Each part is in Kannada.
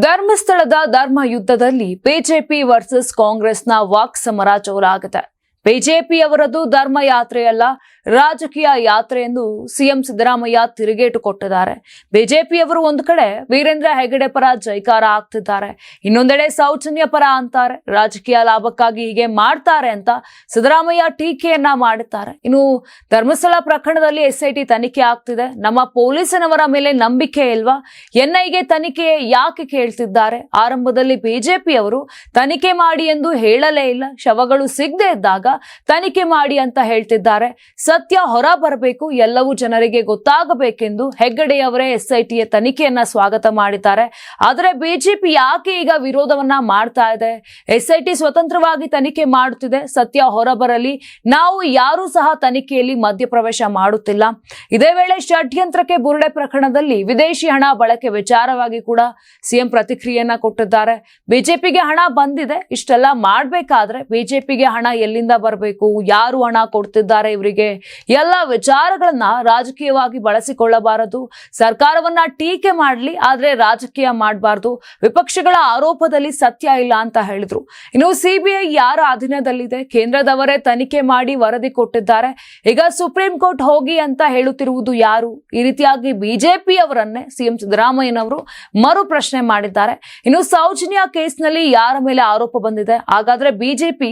ಧರ್ಮಸ್ಥಳದ ಧರ್ಮ ಯುದ್ಧದಲ್ಲಿ ಬಿಜೆಪಿ ವರ್ಸಸ್ ಕಾಂಗ್ರೆಸ್ನ ವಾಕ್ ಸಮರ ಜೋರಾಗಿದೆ. ಬಿಜೆಪಿಯವರದು ಧರ್ಮ ಯಾತ್ರೆಯಲ್ಲ ರಾಜಕೀಯ ಯಾತ್ರೆ ಎಂದು ಸಿಎಂ ಸಿದ್ದರಾಮಯ್ಯ ತಿರುಗೇಟು ಕೊಟ್ಟಿದ್ದಾರೆ. ಬಿಜೆಪಿಯವರು ಒಂದು ಕಡೆ ವೀರೇಂದ್ರ ಹೆಗಡೆ ಪರ ಜೈಕಾರ ಆಗ್ತಿದ್ದಾರೆ, ಇನ್ನೊಂದೆಡೆ ಸೌಜನ್ಯ ಪರ ಅಂತಾರೆ. ರಾಜಕೀಯ ಲಾಭಕ್ಕಾಗಿ ಹೀಗೆ ಮಾಡ್ತಾರೆ ಅಂತ ಸಿದ್ದರಾಮಯ್ಯ ಟೀಕೆಯನ್ನ ಮಾಡುತ್ತಾರೆ ಇನ್ನು ಧರ್ಮಸ್ಥಳ ಪ್ರಕರಣದಲ್ಲಿ ಎಸ್ಐಟಿ ತನಿಖೆ ಆಗ್ತಿದೆ. ನಮ್ಮ ಪೊಲೀಸನವರ ಮೇಲೆ ನಂಬಿಕೆ ಇಲ್ವಾ? ಎನ್ಐಗೆ ತನಿಖೆ ಯಾಕೆ ಕೇಳ್ತಿದ್ದಾರೆ? ಆರಂಭದಲ್ಲಿ ಬಿಜೆಪಿಯವರು ತನಿಖೆ ಮಾಡಿ ಎಂದು ಹೇಳಲೇ ಇಲ್ಲ. ಶವಗಳು ಸಿಗದೆ ಇದ್ದಾಗ ತನಿಖೆ ಮಾಡಿ ಅಂತ ಹೇಳ್ತಿದ್ದಾರೆ. ಸತ್ಯ ಹೊರ ಬರಬೇಕು ಎಲ್ಲವೂ ಜನರಿಗೆ ಗೊತ್ತಾಗಬೇಕೆಂದು ಹೆಗ್ಗಡೆಯವರೇ ಎಸ್ಐಟಿಯ ತನಿಖೆಯನ್ನ ಸ್ವಾಗತ ಮಾಡಿದ್ದಾರೆ. ಆದರೆ ಬಿಜೆಪಿ ಯಾಕೆ ಈಗ ವಿರೋಧವನ್ನ ಮಾಡ್ತಾ ಇದೆ? ಎಸ್ಐಟಿ ಸ್ವತಂತ್ರವಾಗಿ ತನಿಖೆ ಮಾಡುತ್ತಿದೆ, ಸತ್ಯ ಹೊರಬರಲಿ, ನಾವು ಯಾರೂ ಸಹ ತನಿಖೆಯಲ್ಲಿ ಮಧ್ಯಪ್ರವೇಶ ಮಾಡುತ್ತಿಲ್ಲ. ಇದೇ ವೇಳೆ ಷಡ್ಯಂತ್ರಕ್ಕೆ ಬುರುಡೆ ಪ್ರಕರಣದಲ್ಲಿ ವಿದೇಶಿ ಹಣ ಬಳಕೆ ವಿಚಾರವಾಗಿ ಕೂಡ ಸಿಎಂ ಪ್ರತಿಕ್ರಿಯೆಯನ್ನ ಕೊಟ್ಟಿದ್ದಾರೆ. ಬಿಜೆಪಿಗೆ ಹಣ ಬಂದಿದೆ, ಇಷ್ಟೆಲ್ಲ ಮಾಡಬೇಕಾದ್ರೆ ಬಿಜೆಪಿಗೆ ಹಣ ಎಲ್ಲಿಂದ ಬರಬೇಕು, ಯಾರು ಹಣ ಕೊಡ್ತಿದ್ದಾರೆ ಇವರಿಗೆ? ಎಲ್ಲ ವಿಚಾರಗಳನ್ನ ರಾಜಕೀಯವಾಗಿ ಬಳಸಿಕೊಳ್ಳಬಾರದು. ಸರ್ಕಾರವನ್ನ ಟೀಕೆ ಮಾಡಲಿ, ಆದ್ರೆ ರಾಜಕೀಯ ಮಾಡಬಾರದು. ವಿಪಕ್ಷಗಳ ಆರೋಪದಲ್ಲಿ ಸತ್ಯ ಇಲ್ಲ ಅಂತ ಹೇಳಿದ್ರು. ಇನ್ನು ಸಿಬಿಐ ಯಾರ ಅಧೀನದಲ್ಲಿದೆ? ಕೇಂದ್ರದವರೇ ತನಿಖೆ ಮಾಡಿ ವರದಿ ಕೊಟ್ಟಿದ್ದಾರೆ. ಈಗ ಸುಪ್ರೀಂ ಕೋರ್ಟ್ ಹೋಗಿ ಅಂತ ಹೇಳುತ್ತಿರುವುದು ಯಾರು? ಈ ರೀತಿಯಾಗಿ ಬಿಜೆಪಿಯವರನ್ನೇ ಸಿಎಂ ಸಿದ್ದರಾಮಯ್ಯನವರು ಮರು ಪ್ರಶ್ನೆ ಮಾಡಿದ್ದಾರೆ. ಇನ್ನು ಸೌಜನ್ಯ ಕೇಸ್ನಲ್ಲಿ ಯಾರ ಮೇಲೆ ಆರೋಪ ಬಂದಿದೆ? ಹಾಗಾದ್ರೆ ಬಿಜೆಪಿ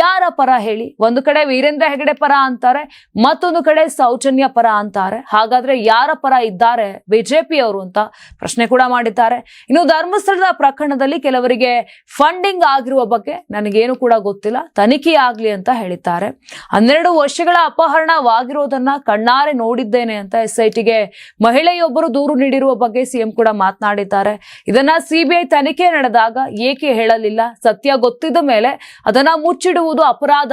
ಯಾರ ಪರ ಹೇಳಿ? ಒಂದು ಕಡೆ ವೀರೇಂದ್ರ ಹೆಗಡೆ ಪರ ಅಂತಾರೆ, ಮತ್ತೊಂದು ಕಡೆ ಸೌಜನ್ಯ ಪರ ಅಂತಾರೆ. ಹಾಗಾದ್ರೆ ಯಾರ ಪರ ಇದ್ದಾರೆ ಬಿಜೆಪಿ ಅವರು ಅಂತ ಪ್ರಶ್ನೆ ಕೂಡ ಮಾಡಿದ್ದಾರೆ. ಇನ್ನು ಧರ್ಮಸ್ಥಳದ ಪ್ರಕರಣದಲ್ಲಿ ಕೆಲವರಿಗೆ ಫಂಡಿಂಗ್ ಆಗಿರುವ ಬಗ್ಗೆ ನನಗೇನು ಕೂಡ ಗೊತ್ತಿಲ್ಲ. ತನಿಖೆ ಆಗ್ಲಿ ಅಂತ ಹೇಳಿದ್ದಾರೆ. ಹನ್ನೆರಡು ವರ್ಷಗಳ ಅಪಹರಣವಾಗಿರೋದನ್ನ ಕಣ್ಣಾರೆ ನೋಡಿದ್ದೇನೆ ಅಂತ ಎಸ್ ಐ ಟಿಗೆ ಮಹಿಳೆಯೊಬ್ಬರು ದೂರು ನೀಡಿರುವ ಬಗ್ಗೆ ಸಿಎಂ ಕೂಡ ಮಾತನಾಡಿದ್ದಾರೆ. ಇದನ್ನ ಸಿಬಿಐ ತನಿಖೆ ನಡೆದಾಗ ಏಕೆ ಹೇಳಲಿಲ್ಲ. ಸತ್ಯ ಗೊತ್ತಿದ್ದ ಮೇಲೆ ಅದನ್ನ ಮುಚ್ಚಿಡುವುದು ಅಪರಾಧ